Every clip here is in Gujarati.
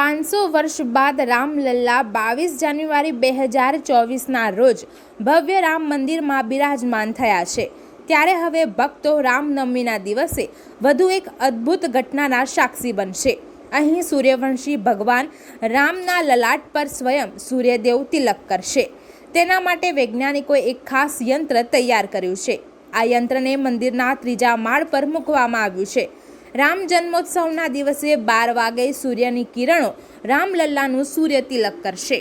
પાંચસો વર્ષ બાદ રામલલ્લા બાવીસ જાન્યુઆરી બે હજાર ચોવીસના રોજ ભવ્ય રામ મંદિરમાં બિરાજમાન થયા છે. ત્યારે હવે ભક્તો રામનવમીના દિવસે વધુ એક અદ્ભુત ઘટનાના સાક્ષી બનશે. અહીં સૂર્યવંશી ભગવાન રામના લલાટ પર સ્વયં સૂર્યદેવ તિલક કરશે. તેના માટે વૈજ્ઞાનિકોએ એક ખાસ યંત્ર તૈયાર કર્યું છે. આ યંત્રને મંદિરના ત્રીજા માળ પર મૂકવામાં આવ્યું છે. રામ જન્મોત્સવના દિવસે બાર વાગે સૂર્યની કિરણો રામલલ્લાનું સૂર્ય તિલક કરશે.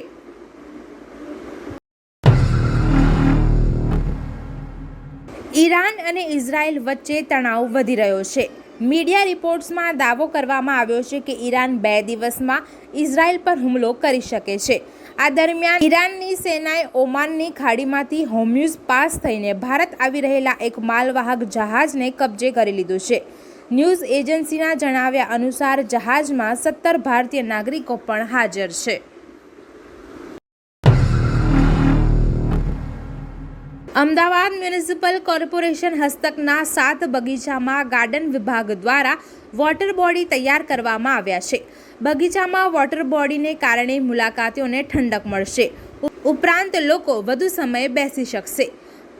ઈરાન અને ઇઝરાયલ વચ્ચે તણાવ વધી રહ્યો છે. મીડિયા રિપોર્ટ્સમાં દાવો કરવામાં આવ્યો છે કે ઈરાન બે દિવસમાં ઇઝરાયલ પર હુમલો કરી શકે છે. આ દરમિયાન ઈરાનની સેનાએ ઓમાનની ખાડીમાંથી હોમ્યુઝ પાસ થઈને ભારત આવી રહેલા એક માલવાહક જહાજને કબજે કરી લીધું છે. ન્યૂઝ એજન્સીના જણાવ્યા અનુસાર જહાજમાં સત્તર ભારતીય નાગરિકો પણ હાજર છે. અમદાવાદ મ્યુનિસિપલ કોર્પોરેશન હસ્તકના સાત બગીચામાં ગાર્ડન વિભાગ દ્વારા વોટર બોડી તૈયાર કરવામાં આવ્યા છે. બગીચામાં વોટર બોડીને કારણે મુલાકાતીઓને ઠંડક મળશે. ઉપરાંત લોકો વધુ સમય બેસી શકશે.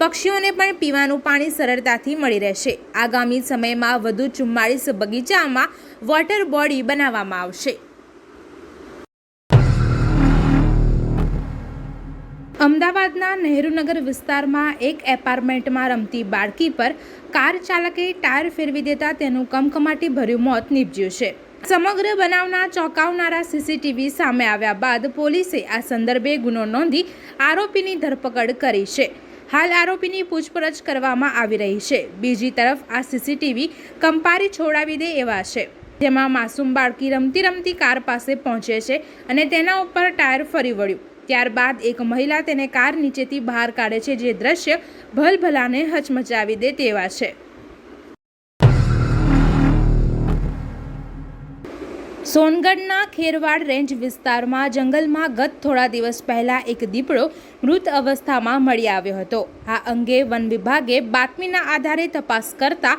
પક્ષીઓને પણ પીવાનું પાણી સરળતાથી મળી રહેશે. આગામી સમયમાં વધુ ચુમ્માળીસ બગીચામાં વોટર બોડી બનાવવામાં આવશે. અમદાવાદના નહેરુનગર વિસ્તારમાં એક એપાર્ટમેન્ટમાં રમતી બાળકી પર કાર ચાલકે ટાયર ફેરવી દેતા તેનું કમકમાટી ભર્યું મોત નીપજ્યું છે. સમગ્ર બનાવના ચોંકાવનારા સીસીટીવી સામે આવ્યા બાદ પોલીસે આ સંદર્ભે ગુનો નોંધી આરોપીની ધરપકડ કરી છે. હાલ આરોપીની પૂછપરછ કરવામાં આવી રહી છે. બીજી તરફ આ સીસીટીવી કંપારી છોડાવી દે એવા છે. જેમાં માસૂમ બાળકી રમતી રમતી કાર પાસે પહોંચે છે અને તેના ઉપર ટાયર ફરી વળ્યું. ત્યારબાદ એક મહિલા તેને કાર નીચેથી બહાર કાઢે છે, જે દ્રશ્ય ભલભલાને હચમચાવી દે તેવા છે. સોનગઢના ખેરવાડ રેન્જ વિસ્તારમાં જંગલમાં ગત થોડા દિવસ પહેલા એક દીપડો મૃત અવસ્થામાં મળી આવ્યો હતો. આ અંગે વન વિભાગે બાતમીના આધારે તપાસ કરતા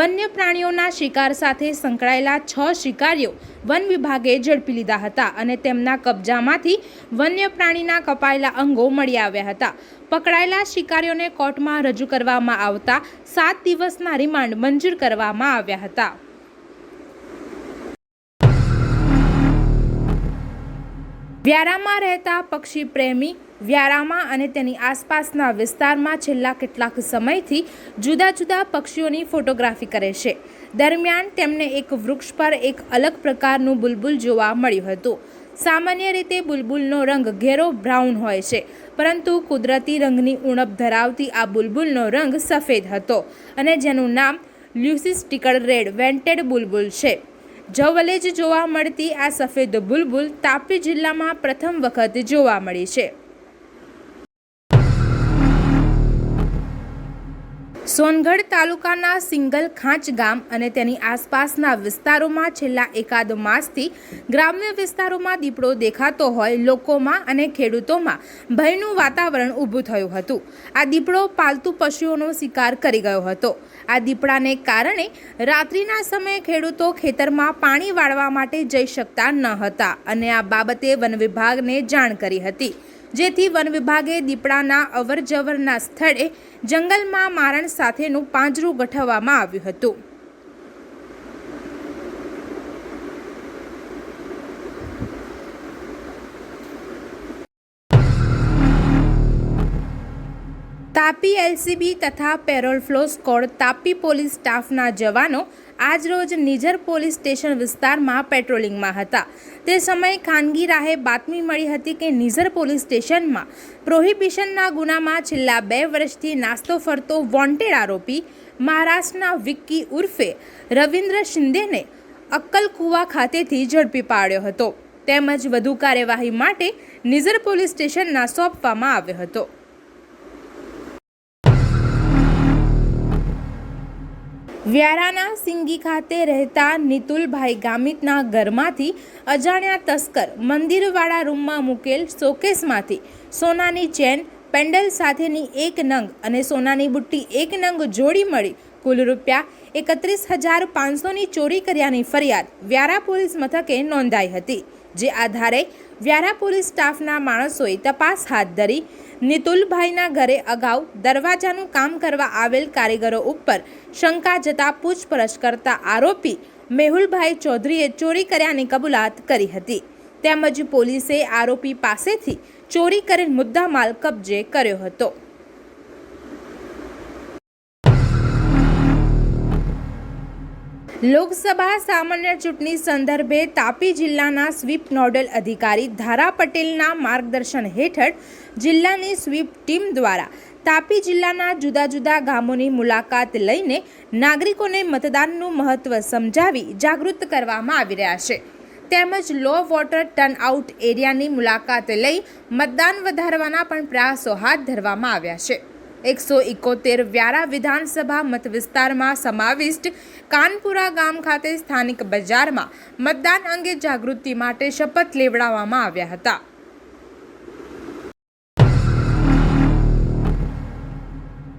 વન્ય પ્રાણીઓના શિકાર સાથે સંકળાયેલા છ શિકારીઓ વન વિભાગે ઝડપી લીધા હતા અને તેમના કબજામાંથી વન્ય પ્રાણીના કપાયેલા અંગો મળી આવ્યા હતા. પકડાયેલા શિકારીઓને કોર્ટમાં રજૂ કરવામાં આવતા સાત દિવસના રિમાન્ડ મંજૂર કરવામાં આવ્યા હતા. વ્યારામાં રહેતા પક્ષી પ્રેમી વ્યારામાં અને તેની આસપાસના વિસ્તારમાં છેલ્લા કેટલાક સમયથી જુદા જુદા પક્ષીઓની ફોટોગ્રાફી કરે છે. દરમિયાન તેમને એક વૃક્ષ પર એક અલગ પ્રકારનું બુલબુલ જોવા મળ્યું હતું. સામાન્ય રીતે બુલબુલનો રંગ ઘેરો બ્રાઉન હોય છે, પરંતુ કુદરતી રંગની ઉણપ ધરાવતી આ બુલબુલનો રંગ સફેદ હતો અને જેનું નામ લ્યુસિસ ટિકડ રેડ વેન્ટેડ બુલબુલ છે. જવલે જ જોવા મળતી આ સફેદ બુલબુલ તાપી જિલ્લામાં પ્રથમ વખત જોવા મળી છે. સોનગઢ તાલુકાના સિંગલ ખાંચ ગામ અને તેની આસપાસના વિસ્તારોમાં છેલ્લા એકાદ માસથી ગ્રામ્ય વિસ્તારોમાં દીપડો દેખાતો હોય લોકોમાં અને ખેડૂતોમાં ભયનું વાતાવરણ ઊભું થયું હતું. આ દીપડો પાલતુ પશુઓનો શિકાર કરી ગયો હતો. આ દીપડાને કારણે રાત્રિના સમયે ખેડૂતો ખેતરમાં પાણી વાળવા માટે જઈ શકતા ન હતા અને આ બાબતે વન વિભાગને જાણ કરી હતી. જેથી વન વિભાગે દીપડાના અવરજવરના સ્થળે જંગલમાં મારણ સાથેનું પાંજરું ગોઠવવામાં આવ્યું હતું. તાપી એલસીબી તથા parole furlough squad Tapi police સ્ટાફના જવાનો આજરોજ નિઝર પોલીસ સ્ટેશન વિસ્તારમાં પેટ્રોલિંગમાં હતા. તે સમયે ખાનગી રાહે બાતમી મળી હતી કે નિઝર પોલીસ સ્ટેશનમાં પ્રોહિબિશનના ગુનામાં છેલ્લા બે વર્ષથી નાસ્તો ફરતો વોન્ટેડ આરોપી મહારાષ્ટ્રના વિક્કી ઉર્ફે રવિન્દ્ર શિંદેને અક્કલકુવા ખાતેથી ઝડપી પાડ્યો હતો. તેમજ વધુ કાર્યવાહી માટે નિઝર પોલીસ સ્ટેશનના સોંપવામાં આવ્યો હતો. વ્યારાના સિંગી ખાતે રહેતા નિતુલભાઈ ગામિતના ઘરમાંથી અજાણ્યા તસ્કર મંદિરવાળા રૂમમાં મૂકેલ શોકેસમાંથી સોનાની ચેન, પેન્ડલ સાથેની એક નંગ અને સોનાની બુટ્ટી એક નંગ જોડી મળી કુલ રૂપિયા એકત્રીસ હજાર પાંચસોની ચોરી કર્યાની ફરિયાદ વ્યારા પોલીસ મથકે નોંધાઈ હતી. જે આધારે વ્યારા પોલીસ સ્ટાફના માણસોએ તપાસ હાથ ધરી નિતુલભાઈના ઘરે અગાઉ દરવાજાનું કામ કરવા આવેલ કારીગરો ઉપર શંકા જતા પૂછપરછ કરતા આરોપી મેહુલભાઈ ચૌધરીએ ચોરી કર્યાની કબૂલાત કરી હતી. તેમજ પોલીસે આરોપી પાસેથી ચોરી કરેલ મુદ્દામાલ કબજે કર્યો હતો. લોકસભા સામાન્ય ચૂંટણી સંદર્ભે તાપી જિલ્લાના સ્વીપ નોડલ અધિકારી ધારા પટેલના માર્ગદર્શન હેઠળ જિલ્લાની સ્વીપ ટીમ દ્વારા તાપી જિલ્લાના જુદા જુદા ગામોની મુલાકાત લઈને નાગરિકોને મતદાનનું મહત્ત્વ સમજાવી જાગૃત કરવામાં આવી રહ્યા છે. તેમજ લો વોટર ટર્નઆઉટ એરિયાની મુલાકાત લઈ મતદાન વધારવાના પણ પ્રયાસો હાથ ધરવામાં આવ્યા છે. એકસો એકોતેર વ્યારા વિધાનસભા મત વિસ્તારમાં સમાવિષ્ટ કાનપુરા ગામ ખાતે સ્થાનિક બજારમાં મતદાન અંગે જાગૃતિ માટે શપથ લેવડાવવામાં આવ્યા હતા.